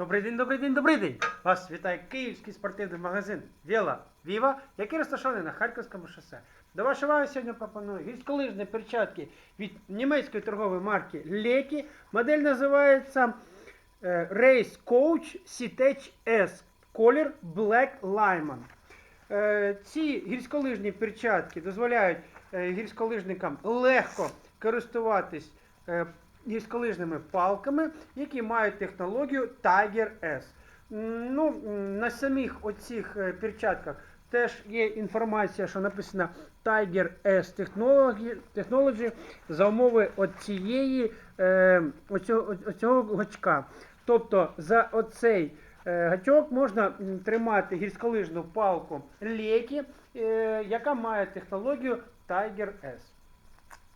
Добрий день, добрий день, добрий день! Вас вітає київський спортивний магазин Віла Віва, який розташований на Харківському шосе. До вашої уваги сьогодні пропоную гірськолижні перчатки від німецької торгової марки Лекі. Модель називається е, Race Coach C-Tech S. Колір Black Limon. Е, Ці гірськолижні перчатки дозволяють е, гірськолижникам легко користуватись гірськолижними палками, які мають технологію Tiger S. Ну, на самих оцих е, перчатках теж є інформація, що написано Tiger S Technology, за умови оцієї, е, оцього, оцього гачка. Тобто за оцей е, гачок можна тримати гірськолижну палку Лекі, е, яка має технологію Tiger S.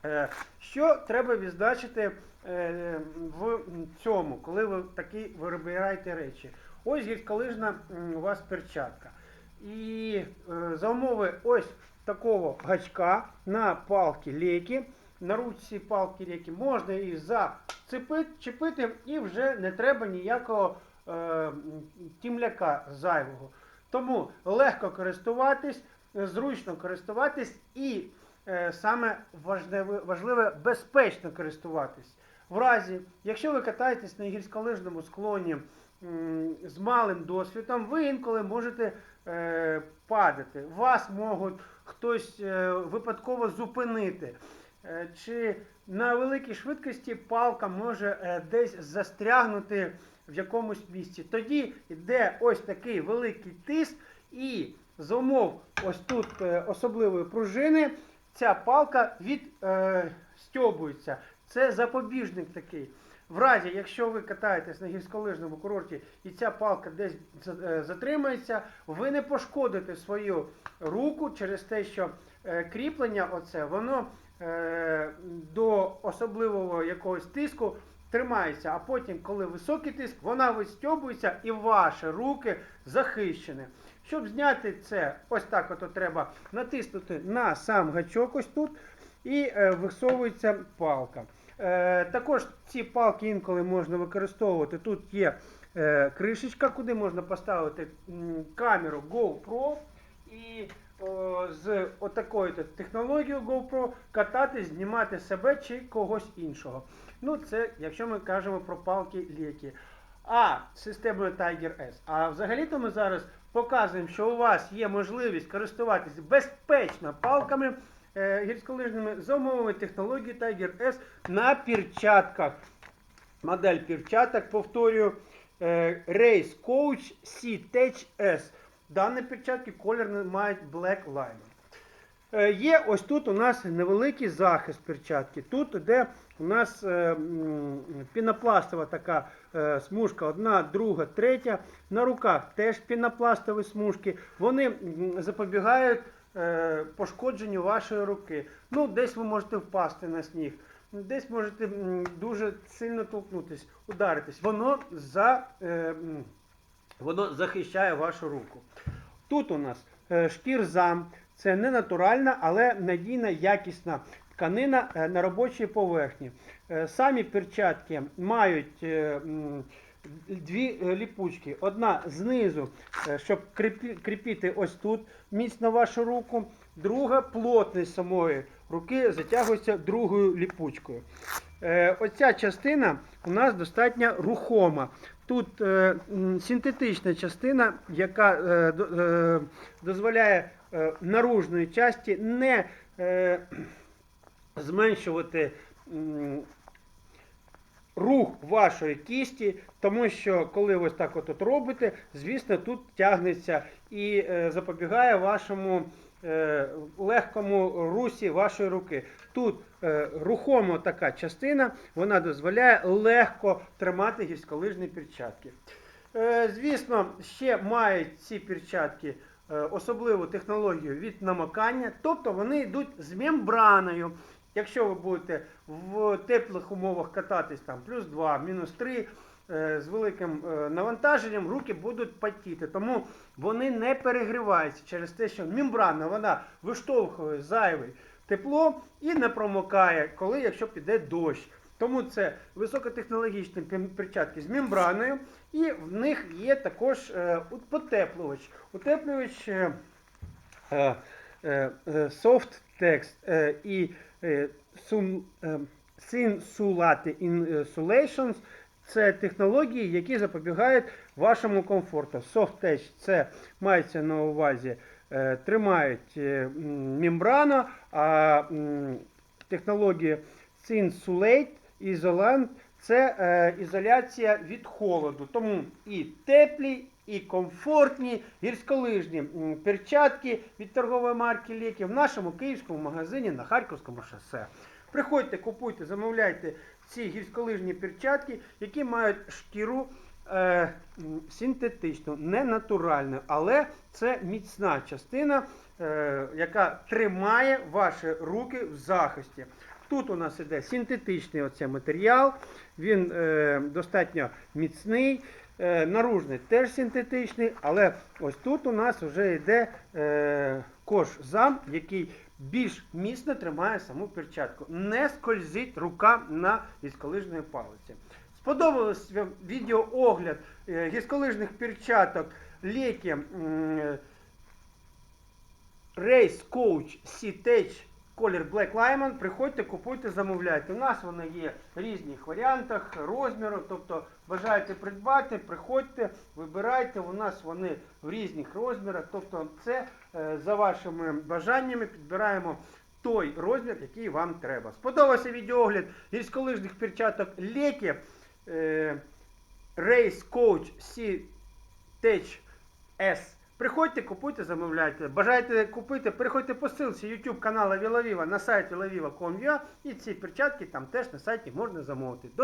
Е, Що треба відзначити е, в цьому, коли ви такі вибираєте речі? Ось гірськолижна у вас перчатка. І е, за умови ось такого гачка на палки лекі, на ручці палки лекі можна її зацепити, і вже не треба ніякого е, тімляка зайвого. Тому легко користуватись, зручно користуватись і саме важливе, важливе безпечно користуватись. В разі, якщо ви катаєтесь на гірськолижному склоні з малим досвідом, ви інколи можете е, падати. Вас можуть хтось е, випадково зупинити. Е, чи на великій швидкості палка може е, десь застрягнути в якомусь місці. Тоді йде ось такий великий тиск, і за умов ось тут е, особливої пружини ця палка відстьобується. Це запобіжник такий. В разі, якщо ви катаєтесь на гірськолижному курорті і ця палка десь е, затримається, ви не пошкодите свою руку через те, що е, кріплення оце, воно е, до особливого якогось тиску тримається, а потім, коли високий тиск, вона вистьобується і ваші руки захищені. Щоб зняти це, ось так от треба натиснути на сам гачок ось тут і е, висовується палка. Е, також ці палки інколи можна використовувати. Тут є е, кришечка, куди можна поставити камеру GoPro і з отакою технологією GoPro катати, знімати себе чи когось іншого. Ну, це якщо ми кажемо про палки ліки. А системою Tiger S. А взагалі-то ми зараз показуємо, що у вас є можливість користуватись безпечно палками е, гірськолижними за умовами технології Tiger S на перчатках. Модель перчаток, повторюю, е, Race Coach C-Tech S. Дані перчатки колір мають Black Line. Е, Є ось тут у нас невеликий захист перчатки. Тут іде у нас е, пінопластова така е, смужка, одна, друга, третя. На руках теж пінопластові смужки. Вони запобігають пошкодженню вашої руки. Ну, десь ви можете впасти на сніг, десь можете дуже сильно толкнутись, ударитись. Воно за. е, Воно захищає вашу руку. Тут у нас е, шкірзам. Це не натуральна, але надійна, якісна тканина е, на робочій поверхні. Е, Самі перчатки мають дві ліпучки. Одна знизу, щоб кріпі- кріпити ось тут міцно вашу руку. Друга плотність самої руки затягується другою ліпучкою. Е, Оця частина у нас достатньо рухома. Тут е, синтетична частина, яка е, е, дозволяє е, наружної часті не е, зменшувати м, рух вашої кісті, тому що коли ви так от, робите, звісно, тут тягнеться і е, запобігає вашому е, легкому русі вашої руки. Тут е, рухома така частина, вона дозволяє легко тримати гірськолижні перчатки. Е, звісно, ще мають ці перчатки е, особливу технологію від намокання, тобто вони йдуть з мембраною. Якщо ви будете в теплих умовах кататись там плюс 2, мінус 3, е, з великим е, навантаженням руки будуть потіти. Тому вони не перегріваються через те, що мембрана вона виштовхує зайве тепло і не промокає, коли якщо піде дощ. Тому це високотехнологічні перчатки з мембраною, і в них є також е, потеплювач. Утеплювач е, е, е, е, Soft Text е, і е, Це технології, які запобігають вашому комфорту. Soft Touch це мається на увазі, е, тримають е, мембрану, а технології Sinsulate Isolant це е, ізоляція від холоду. Тому і теплі, і комфортні гірськолижні перчатки від торгової марки Лекі в нашому київському магазині на Харківському шосе. Приходьте, купуйте, замовляйте ці гірськолижні перчатки, які мають шкіру е, синтетичну, не натуральну, але це міцна частина, е, яка тримає ваші руки в захисті. Тут у нас іде синтетичний оце матеріал, він е, достатньо міцний. Е, наружний теж синтетичний, але ось тут у нас вже йде е, кожзам, який більш міцно тримає саму перчатку. Не скользить рука на гірськолижної палиці. Сподобалось вам відеоогляд е, гірськолижних перчаток е, Race Coach C-Tech колір Black Lemon. Приходьте, купуйте, замовляйте. У нас вони є в різних варіантах, розміру. Тобто бажаєте придбати, приходьте, вибирайте. У нас вони в різних розмірах. Тобто, це е, за вашими бажаннями підбираємо той розмір, який вам треба. Сподобався відеоогляд гірськолижних перчаток Лекі е, Race Coach C-Tech S. Приходьте, купуйте, замовляйте. Бажаєте купити, переходьте по ссылці YouTube каналу Вілавіва на сайті laviva.com.ua і ці перчатки там теж на сайті можна замовити. До